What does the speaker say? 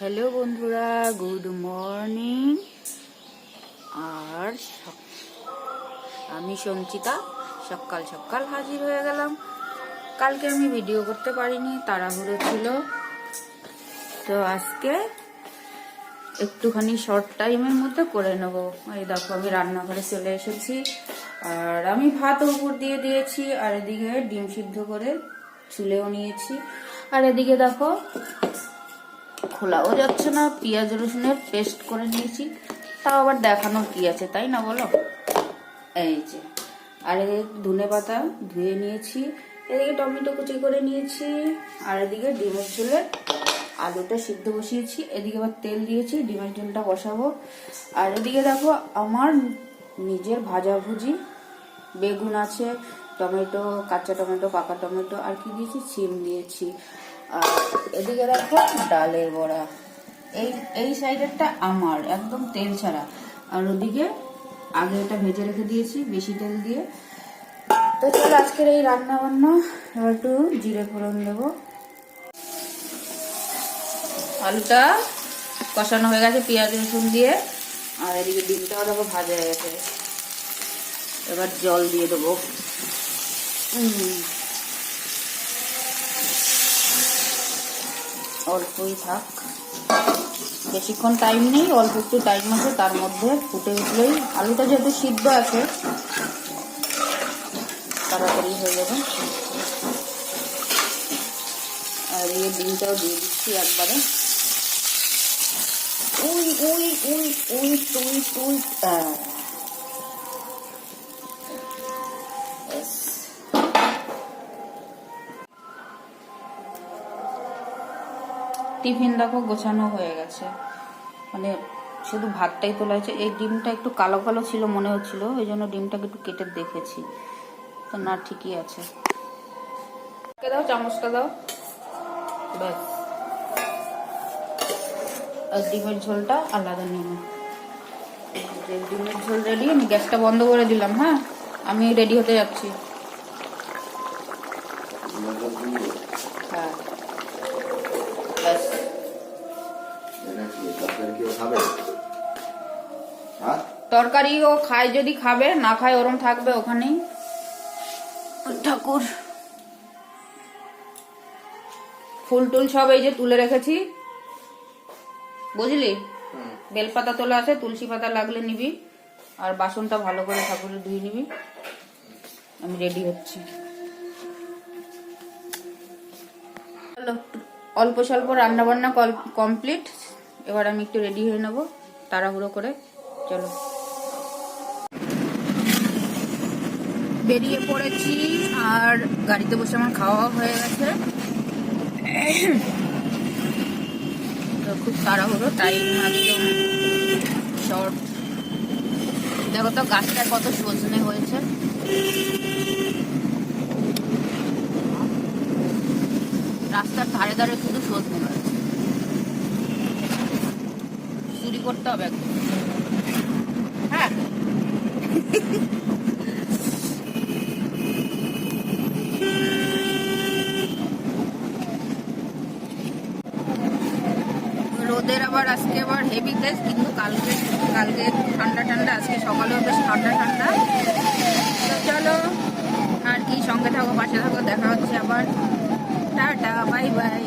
Hello বন্ধুরা, good morning. আর আমি সঞ্চিতা, সকাল সকাল হাজির হয়ে গেলাম। কালকে আমি ভিডিও করতে পারিনি, তাড়াহুড়ো ছিল। তো আজকে একটুখানি শর্ট টাইমের মধ্যে করে নেব। এই দেখো, আমি রান্নাঘরে চলে এসেছি। আর আমি ভাত উপর দিয়ে দিয়েছি, আর এদিকে ডিম সিদ্ধ করে চুলেও নিয়েছি। আর এদিকে দেখো খোলাও যাচ্ছে না, পেঁয়াজ রসুনের পেস্ট করে নিয়েছি। তাও আবার দেখানোর কি আছে, তাই না বলো? এই যে, আর এদিকে ধনে পাতা ধুয়ে নিয়েছি, এদিকে টমেটো কুচি করে নিয়েছি, আর এদিকে ডিমের ঝোলে আলুটা সিদ্ধ বসিয়েছি, এদিকে আবার তেল দিয়েছি, ডিমের ঝোলটা বসাবো। আর এদিকে দেখো আমার নিজের ভাজাভুজি বেগুন আছে, টমেটো, কাঁচা টমেটো, পাকা টমেটো, আর কি দিয়েছি? সিম দিয়েছি। আর এদিকে দেখো ডালের বড়া। এই এই সাইডেরটা আমার, একদম তেল ছাড়া। আর ওদিকে আগে এটা ভেজে রেখে দিয়েছি, বেশি তেল দিয়ে। তো চলো আজকের এই রান্না বান্না এবার একটু জিরে ফোড়ন দেবো। আলুটা কষানো হয়ে গেছে পেঁয়াজ, রসুন দিয়ে। আর এদিকে ডিমটাও দেখো ভাজা হয়ে গেছে। এবার জল দিয়ে দেবো। উম। অল্পই থাক। বেশিক্ষণ টাইম নেই, অল্প একটু টাইম আছে, তার মধ্যে ফুটে উঠলেই আলুটা যেহেতু সিদ্ধ আছে, তাড়াতাড়ি হয়ে যাবে। আর এই ডিমটাও দিয়ে দিচ্ছি একবারে। উই উই উই উই তুই তুই টিফিন দেখো গোছানো হয়ে গেছে। মানে শুধু ভাতটাই তোলা হয়েছে। এই ডিমটা একটু কালো কালো ছিল মনে হচ্ছিল। ওই জন্য ডিমটাকে একটু কেটে দেখেছি। তো না ঠিকই আছে। দাও চামচটা দাও। ব্যাস। আর ডিমের ঝোলটা আলাদা নিয়ে ডিমের ঝোল রেডি আমি গ্যাসটা বন্ধ করে দিলাম হ্যাঁ? আমি রেডি হতে যাচ্ছি। হ্যাঁ। ব্যাস। এটা কি তরকারি খাবে খায় যদি খাবে না খায় ওরম থাকবে ওখানেই? ঠাকুর। ফুল টুল সব এই যে তুলে রেখেছি। বুঝলি? বেলপাতা তোলা আছে তুলসী পাতা লাগলে নিবি আর বাসনটা ভালো করে ঠাকুরের ধুয়ে নিবি। আমি রেডি হচ্ছি। অল্প স্বল্প রান্না বান্না কমপ্লিট এবার আমি একটু রেডি হয়ে নেব, তাড়াহুড়ো করে, চলো। বেরিয়ে পড়েছি, আর গাড়িতে বসে আমার খাওয়া হয়ে গেছে। তো খুব তাড়াহুড়ো টাইম একদম শর্ট দেখো তো, গাছটা কত সজনে হয়েছে। রাস্তার ধারে ধারে শুধু সজনে হয়েছে চুরি করতে হবে হ্যাঁ। রোদের আবার আজকে আবার হেভি তেজ কিন্তু কালকে কালকে ঠান্ডা ঠান্ডা, আজকে সকালেও বেশ ঠান্ডা ঠান্ডা। তো চলো, আর কি, সঙ্গে থাকো, পাশে থাকো, দেখা হচ্ছে আবার। Tata bye bye